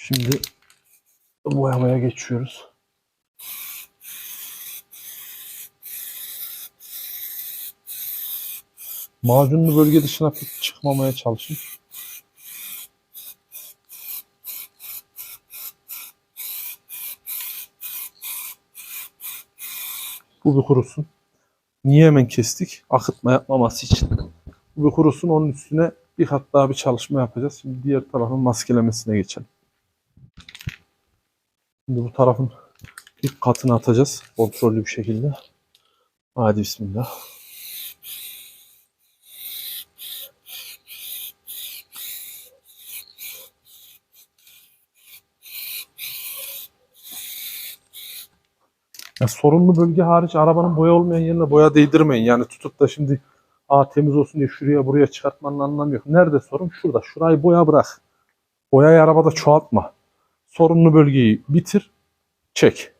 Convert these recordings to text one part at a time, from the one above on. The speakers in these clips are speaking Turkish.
Şimdi boyamaya geçiyoruz. Macunlu bölge dışına çıkmamaya çalışın. Bu bir kurusun. Niye hemen kestik? Akıtma yapmaması için. Bu bir kurusun. Onun üstüne bir kat daha bir çalışma yapacağız. Şimdi diğer tarafın maskelemesine geçelim. Şimdi bu tarafın ilk katını atacağız. Kontrollü bir şekilde. Hadi bismillah. Ya sorunlu bölge hariç arabanın boya olmayan yerine boya değdirmeyin. Yani tutup da şimdi Aa temiz olsun diye şuraya buraya çıkartmanın anlamı yok. Nerede sorun? Şurada. Şurayı boya bırak. Boyayı arabada çoğaltma. Sorunlu bölgeyi bitir. Çek.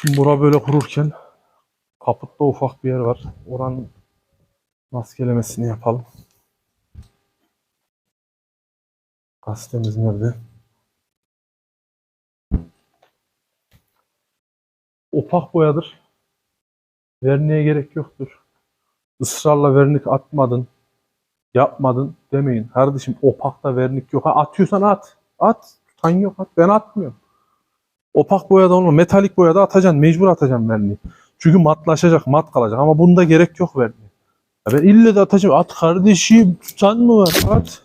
Şimdi bura böyle kururken kaputta ufak bir yer var. Oranın maskelemesini yapalım. Gazetemiz nerede? Opak boyadır. Verniğe gerek yoktur. Israrla vernik atmadın, yapmadın demeyin. Kardeşim opakta vernik yok. Ha, atıyorsan at. At. Tutan yok at. Ben atmıyorum. Opak boyada olma. Metalik boyada atacaksın. Mecbur atacaksın verniği. Çünkü matlaşacak, mat kalacak. Ama bunda gerek yok verniğe. Ya ben ille de atacağım. At kardeşim. Tutan mı var? At.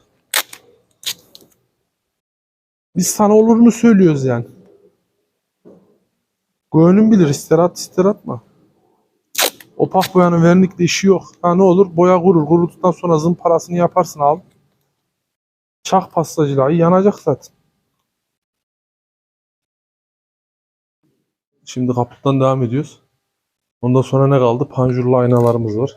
Biz sana olurunu söylüyoruz yani. Gönlün bilir ister at ister atma. Opak boyanın vernikle işi yok. Ha ne olur boya kurur. Kuruduktan sonra zımparasını yaparsın al. Çak pastacılığı yanacak zaten. Şimdi kaputtan devam ediyoruz. Ondan sonra ne kaldı? Panjurlu aynalarımız var.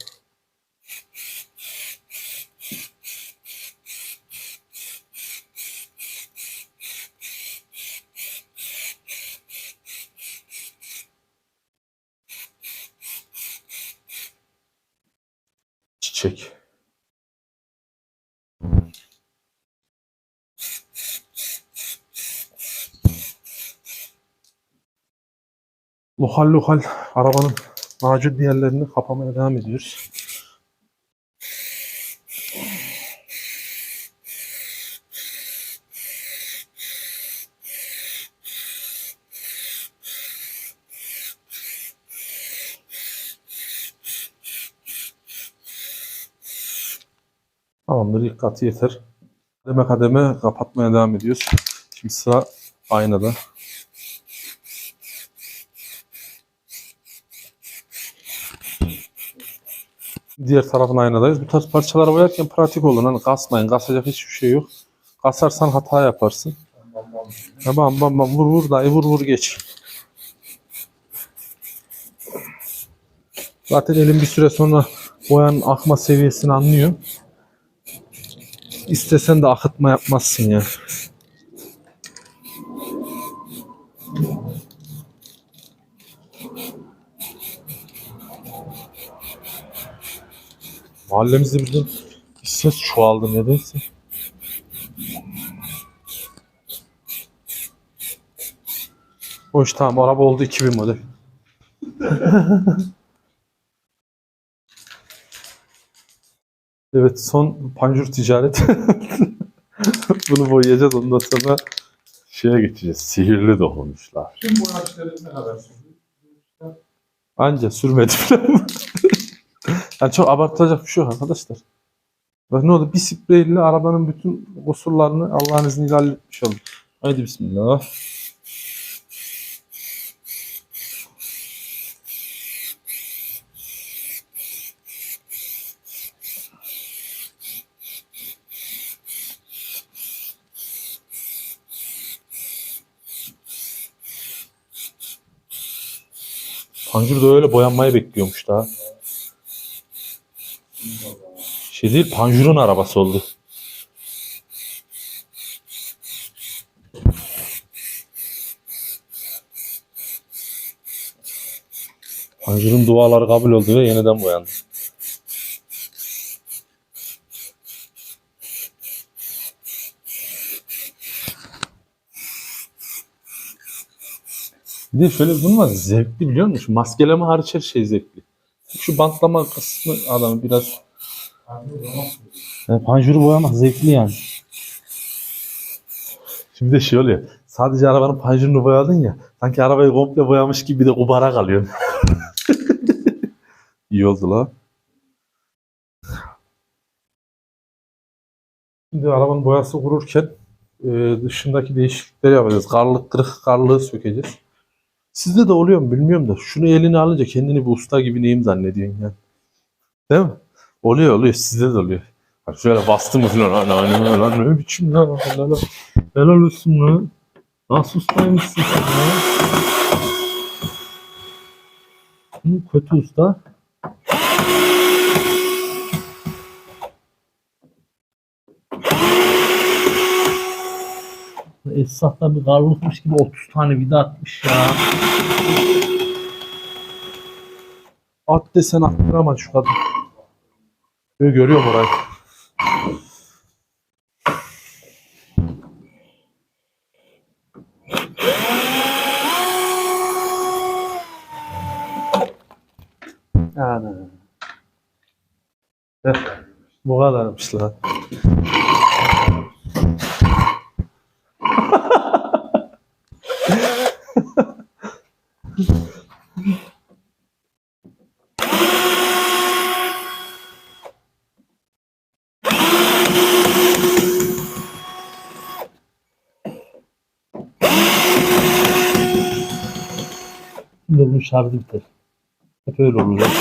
Çiçek. Lokal lokal arabanın macun yerlerini kapamaya devam ediyoruz. Tamamdır ilk katı yeter. Kademe kademe kapatmaya devam ediyoruz. Şimdi sıra aynada. Diğer tarafın aynadayız. Bu tarz parçaları boyarken pratik olun. Hani kasmayın. Kasacak hiçbir şey yok. Kasarsan hata yaparsın. Tamam bam bam vur vur dayı vur vur geç. Zaten elim bir süre sonra boyanın akma seviyesini anlıyor. İstesen de akıtma yapmazsın ya. Mahallemizde birden bir ses çoğaldı nedense. Hoş tamam araba oldu 2000 model. Evet son panjur ticaret. Bunu boyayacağız ondan sonra şeye geçeceğiz. Sihirli dokunuşlar. Tüm bu araçların ne kadar sürdü? Anca sürmedi falan. yani çok abartacak bir şey yok arkadaşlar. Bak ne oldu? Bir spreyle arabanın bütün kusurlarını Allah'ın izniyle halletmiş olduk. Haydi bismillah. Panjur da öyle boyanmayı bekliyormuş daha. Şey değil, Panjur'un arabası oldu. Panjur'un duaları kabul oldu ve yeniden boyandı. Bir de şöyle durum var. Zevkli biliyor musun? Maskeleme hariç her şey zevkli. Şu bantlama kısmı adamı biraz Yani panjuru boyamak zevkli yani. Şimdi de şey oluyor. Sadece arabanın panjurunu boyadın ya. Sanki arabayı komple boyamış gibi bir de ubara kalıyor. İyi oldu la. Şimdi arabanın boyası kururken e, dışındaki değişiklikleri yapacağız. Karlık kırık karlığı sökeceğiz. Sizde de oluyor mu bilmiyorum da şunu eline alınca kendini bir usta gibi neyim zannediyorsun yani. Değil mi? Oluyor oluyor sizde de oluyor. Bak şöyle bastım mı falan lan lan lan ne biçim lan lan lan. Helal olsun lan. Nasıl ustaymışsın sen ya? Kötü usta. Esnafta bir karlıkmış gibi 30 tane vida atmış ya. At desen attıramaz şu kadın. Böyle görüyorum orayı. Yani. Bu kadarmış lan. Bunun şarjı biter. Hep öyle olur zaten.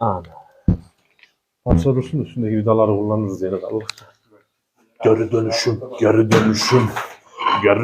Ana. Parça dursun üstündeki vidaları kullanırız yani Allah. Geri dönüşüm, geri dönüşüm, geri